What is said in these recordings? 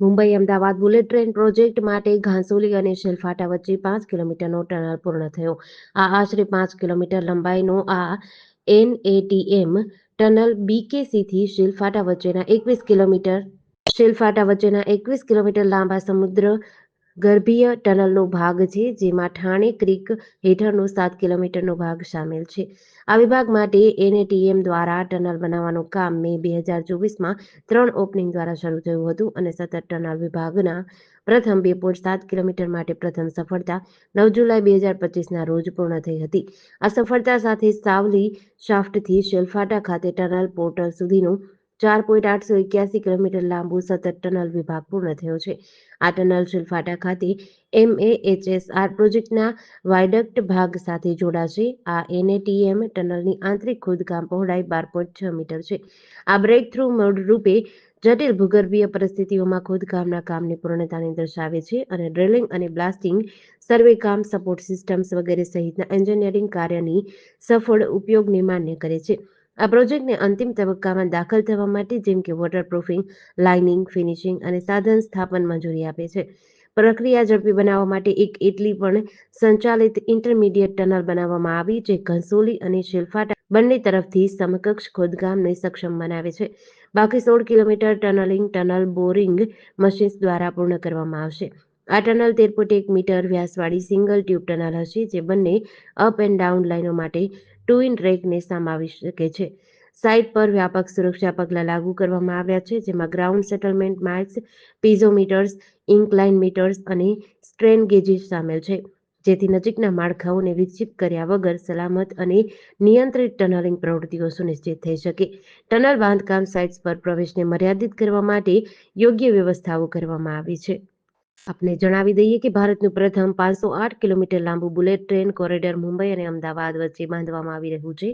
Mumbai Ahmedabad bullet train project માટે ઘાંસોલી અને શેલફાટા વચ્ચે પાંચ કિલોમીટરનો ટનલ પૂર્ણ થયો. આ આશરે પાંચ કિલોમીટર લંબાઈનો આ એનએટીએમ ટનલ બીકેસીથી શેલફાટા વચ્ચેના એકવીસ કિલોમીટર, શેલફાટા વચ્ચેના એકવીસ કિલોમીટર લાંબા સમુદ્ર ગર્ભીય ટનલનો ભાગ છે, જેમાં ઠાણે ક્રિક હેઠળનો સાત કિલોમીટરનો ભાગ સામેલ છે. આ વિભાગ માટે એનએટીએમ દ્વારા ટનલ બનાવવાનું કામ મે બે હજાર ચોવીસમાં ત્રણ ઓપનિંગ દ્વારા શરૂ થયું હતું અને સતત ટનલ વિભાગના પ્રથમ બે પોઈન્ટ સાત કિલોમીટર માટે પ્રથમ સફળતા નવ જુલાઈ બે હજાર પચીસના રોજ પૂર્ણ થઈ હતી. આ સફળતા સાથે સાવલી શાફ્ટથી શેલફાટા ખાતે ટનલ પોર્ટલ સુધીનું ચાર પોઈન્ટ આઠસો એક્યાસી કિલોમીટર લાંબુ સતત ટનલ વિભાગ પૂર્ણ થયો છે. આ ટનલ શિલફાટા ખાતે એમએએચએસઆર પ્રોજેક્ટના વાયડક્ટ ભાગ સાથે જોડાશે આ એનએટીએમ ટનલની આંતરિક ખોદકામ પહોળાઈ બાર પોઈન્ટ છ મીટર છે. આ બ્રેક થ્રુ મોડ રૂપે જટિલ ભૂગર્ભીય પરિસ્થિતિઓમાં ખોદકામના કામની પૂર્ણતાને દર્શાવે છે અને ડ્રિલિંગ અને બ્લાસ્ટિંગ સર્વે કામ સપોર્ટ સિસ્ટમ્સ વગેરે સહિતના એન્જિનિયરિંગ કાર્યની સફળ ઉપયોગને માન્ય કરે છે. આ પ્રોજેક્ટને અંતિમ તબક્કામાં દાખલ થવા માટે જેમ કે વોટરપ્રૂફિંગ લાઇનિંગ ફિનિશિંગ અને સાધન સ્થાપન મંજૂરી આપે છે. પ્રક્રિયા ઝડપી બનાવવા માટે એક એટલી પણ સંચાલિત ઇન્ટરમીડિયેટ ટનલ બનાવવામાં આવી જે ઘંસોલી અને શિલ્ફાટા બંને તરફથી સમકક્ષ ખોદકામને સક્ષમ બનાવે છે. બાકી સોળ kilometre tunnelling tunnel boring machines દ્વારા પૂર્ણ કરવામાં આવશે. આ ટનલ તેર પોઈન્ટ એક મીટર વ્યાસવાળી સિંગલ ટ્યુબ ટનલ હશે જે બંને અપ એન્ડ ડાઉન લાઇનો માટે ટુ ઇન રેકને સમાવી શકે છે. સાઇટ પર વ્યાપક સુરક્ષા પગલાં લાગુ કરવામાં આવ્યા છે, જેમાં ground settlement marks piezometers inclinometers અને સ્ટ્રેન ગેજીસ સામેલ છે, જેથી નજીકના માળખાઓને વિકસિત કર્યા વગર સલામત અને નિયંત્રિત ટનલિંગ પ્રવૃત્તિઓ સુનિશ્ચિત થઈ શકે. ટનલ બાંધકામ સાઇટ્સ પર પ્રવેશને મર્યાદિત કરવા માટે યોગ્ય વ્યવસ્થાઓ કરવામાં આવી છે. આપને જણાવી દઈએ કે ભારતનું પ્રથમ પાંચસો આઠ કિલોમીટર લાંબુ બુલેટ ટ્રેન કોરિડોર મુંબઈ અને અમદાવાદ વચ્ચે બાંધવામાં આવી રહ્યું છે.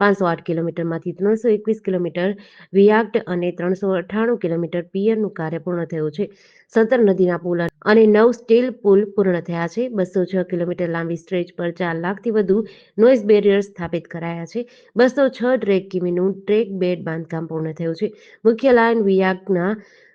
પાંચસો આઠ કિલોમીટરમાંથી ત્રણસો એકવીસ કિલોમીટર વિયાક્ટ અને ત્રણસો અઠ્ઠાણું કિલોમીટર પિયરનું કાર્ય પૂર્ણ થયું છે. સતર નદીના પુલ અને નવ સ્ટીલ પુલ પૂર્ણ થયા છે. બસો છ કિલોમીટર લાંબી સ્ટ્રેચ પર ચાર લાખથી વધુ નોઇઝ બેરિયર સ્થાપિત કરાયા છે. બસો છ ટ્રેક કિમીનું ટ્રેક બેડ બાંધકામ પૂર્ણ થયું છે. મુખ્ય લાઇન વિયાકના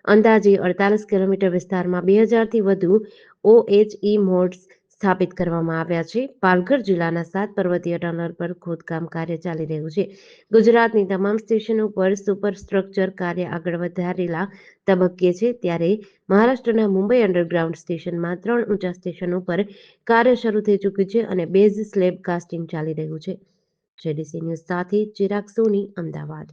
અંદાજે અડતાલીસ કિલોમીટર વિસ્તારમાં બે હજારથી વધુ ઓએચઈ મોડ્સ સ્થાપિત કરવામાં આવ્યા છે. પાલઘર જિલ્લાના સાત પર્વતીય ટનલ પર ખોદકામ કાર્ય ચાલી રહ્યું છે. ગુજરાતની તમામ સ્ટેશનો પર સુપર સ્ટ્રક્ચર કાર્ય આગળ વધારેલા તબક્કે છે. ત્યારે મહારાષ્ટ્રના મુંબઈ અંડરગ્રાઉન્ડ સ્ટેશનમાં ત્રણ ઊંચા સ્ટેશનો પર કાર્ય શરૂ થઈ ચૂક્યું છે અને બેઝ સ્લેબ કાસ્ટિંગ ચાલી રહ્યું છે. જેડીસી ન્યૂઝ સાથે ચિરાગ સોની, અમદાવાદ.